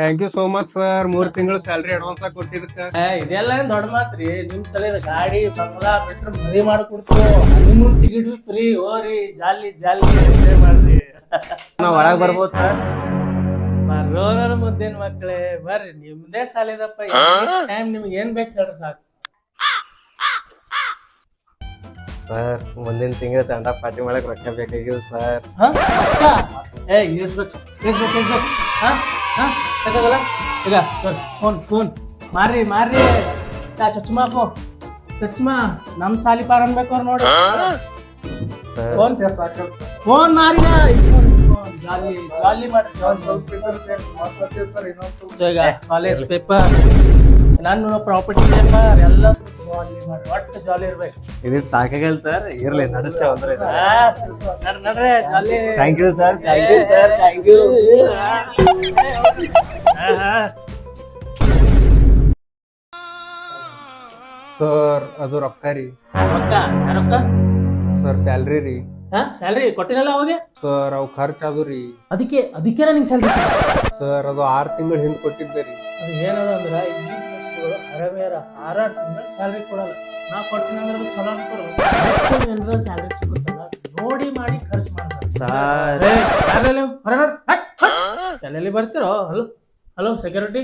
Thank you so much sir ಮೂರ್ ತಿಂಗಳು salary advance ಆಗಿ ಕೊಟ್ಟಿದ್ದಕ್ಕ. ಏ, ಇದೆಲ್ಲ ಏನ್ ದೊಡ್ಡ ಮಾತ್ರಿ ನಿಮ್ ಸಲ ಗಾಡಿ ಬಂಗ್ಲಾ ಬಿಟ್ರೆ ಮದುವೆ ಮಾಡ್ಕೊಡ್ತೀವಿ ಹನಿಮೂನ್ ಟಿಕೆಟ್ ಫ್ರೀ ಹೋರಿ ಜಾಲಿ ಜಾಲಿ enjoy ಮಾಡ್ರಿ. ನಾವ್ ಒಳಗ್ ಬರ್ಬೋದು ಸರ್ ಬರೋರ ಮುದ್ದೇನ್ ಮಕ್ಳೇ? ಬರ್ರಿ ನಿಮ್ದೇ ಸಾಲಿದಪ್ಪ ಟೈಮ್ ನಿಮ್ಗೆ ಏನ್ ಬೇಕು ಹೇಳ್ರಿ ಸಾಕು. ಸರ್ ಮುಂದಿನ ತಿಂಗಳ ಸೆಂಡ್ ಆಫ್ ಪಾರ್ಟಿ ಮಾಡಕ್ ರೊಕ್ಕ ಬೇಕಾಗಿವ್ ಸರ್. ಹಾ? ಏ ಏ ಇಸ್ಬೇಕು ಇಸ್ಬೇಕು ಇಸ್ಬೇಕು ಹಾ? ಹಾ? ತಗೋಲ್ಲ ಈಗ ಫೋನ್ ಫೋನ್ ಮಾರ್ರಿ ಮಾರ್ರಿ. ಯಾ ಚಚ್ಮಾ ಫೋ ಚಚ್ಮಾ ನಮ್ ಸಾಲಿ ಪಾರ್ ಅನ್ಬೇಕು ಅವ್ರು ನೋಡಿ. ಸರ್. ಫೋನ್ ಫೋನ್ ಮಾರಿದ ಜಾಲಿ ಜಾಲಿ ಮಾಡ್ರಿ ಕಾಲೇಜ್ ಪೇಪರ್ ನನ್ನ ಪ್ರಾಪರ್ಟಿ ಪೇಪರ್ ಎಲ್ಲ ಒಟ್ಟು ಜಾಲಿ ಇರ್ಬೇಕು. ಇದಿಟ್ ಸಾಕಾಗಲ್ ಸರ್ ಇರ್ಲಿ ನಡೆಸ್ತೇ ಅಂದ್ರೆ ನಡ್ರಿ ಜಾಲಿ thank you sir thank you sir thank you sir ಅದು ರೊಕ್ಕ ರೀ. ರೊಕ್ಕ? ರೊಕ್ಕ? ಸರ್ ಸ್ಯಾಲ್ರಿ ರೀ. ಹಾ ಸ್ಯಾಲ್ರಿ ಕೊಟ್ಟಿನಲ್ಲ ಅವಾಗ? ಸರ್ ಅವ್ ಖರ್ಚು ಅದು ರೀ. ಅದಕ್ಕೆ ಅದಕ್ಕೆ ನಿಂಗೆ ಸ್ಯಾಲ್ರಿ ಸರ್ ಅದು ಆರ್ ತಿಂಗಳು ಹಿಂದೆ ಕೊಟ್ಟಿದ್ದೆ ರೀ. ಅದು ಏನದ ಅಂದ್ರ ಈ ಕೆಲ್ಸಗಳು ಹರಮೇರ ಆರಾರು ತಿಂಗಳು ಸ್ಯಾಲ್ರಿ ಕೊಡಲ್ಲ. ನಾ ಕೊಟ್ಟಿನಂದ್ರೆ ಅದು ಚಲೋ ಅನ್ಕೊಡು ಏನಾರ ಸ್ಯಾಲ್ರಿ ಸಿಗುತ್ತಲ್ಲ. ನೋಡಿ ಮಾಡಿ ಖರ್ಚು ಮಾಡ್ತಾರೆ ಸರ್ ಎಲ್ಲೆಲ್ಲಿ ಬರ್ತಿರೋ? ಹಲೋ ಹಲೋ ಸೆಕ್ಯೂರಿಟಿ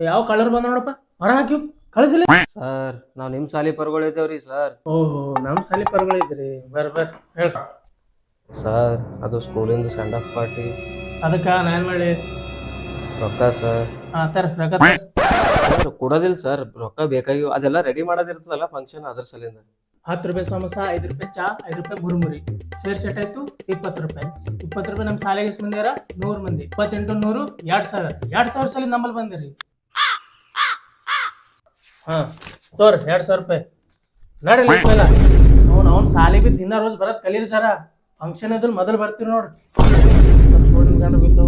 ಯಾವ ಕಲರ್ ಬಂದ ನೋಡಪ್ಪ? ಹೊರ ಹಾಕಿ ಕಳಿಸಿಲ್ಲ? ಸರ್ ನಾವ್ ನಿಮ್ ಸಾಲಿ ಪರ್ಗಳಿದ್ದೇವ್ರಿ ಸರ್ ಓಹೋ ನಮ್ ಸಾಲಿ ಪರ್ಗಳಿದ್ರಿ. ಬರ್ ಬರ್ ಹೇಳ್. ಸರ್ ಅದು ಸ್ಕೂಲಿಂದ ಸೆಂಡ್ ಆಫ್ ಪಾರ್ಟಿ ಅದಕ್ಕೆ ನಾನು ಮಾಡಿ ರೊಕ್ಕ ಸರ್ ತರ ರೊಕ್ಕ ತರ. ಸರ್ ಕೊಡೋದಿಲ್ಲ ಸರ್ ರೊಕ್ಕ ಬೇಕಾಗಿ ಅದೆಲ್ಲ ರೆಡಿ ಮಾಡೋದಿರ್ತದಲ್ಲ ಫಂಕ್ಷನ್ ಅದ್ರ ಸಲಿಂದ. ಹತ್ತು ರೂಪಾಯಿ ಸಮೋಸ ಐದು ರೂಪಾಯಿ ಚಾ ಐದು ರೂಪಾಯಿ ಮುರುಮುರಿ ಸೇರ್ ಸೆಟ್ ಆಯ್ತು ಇಪ್ಪತ್ತು ರೂಪಾಯಿ. ಇಪ್ಪತ್ತು ರೂಪಾಯಿ ನಮ್ಮ ಶಾಲೆಗೆ ಎಷ್ಟು ಬಂದಿರ ಅರ ನೂರು ಮಂದಿ. ಇಪ್ಪತ್ತೆಂಟು ನೂರು ಎರಡು ಸಾವಿರ. ಎರಡು ಸಾವಿರ ಸಲ ನಮ್ಮಲ್ಲಿ ಬಂದಿರಿ. ಹಾಂ ತೋರಿ ಎರಡು ಸಾವಿರ ರೂಪಾಯಿ. ನಡೀಲಿ ಅವ್ನು ಅವ್ನ ಬಿ ದಿನ ರೋಜ್ ಬರೋದು ಕಲೀರಿ ಸರ ಫಂಕ್ಷನ್ ಇದ್ರ ಮೊದಲು ಬರ್ತೀವಿ ನೋಡ್ರಿ. ಗಂಡ ಬಿದ್ದು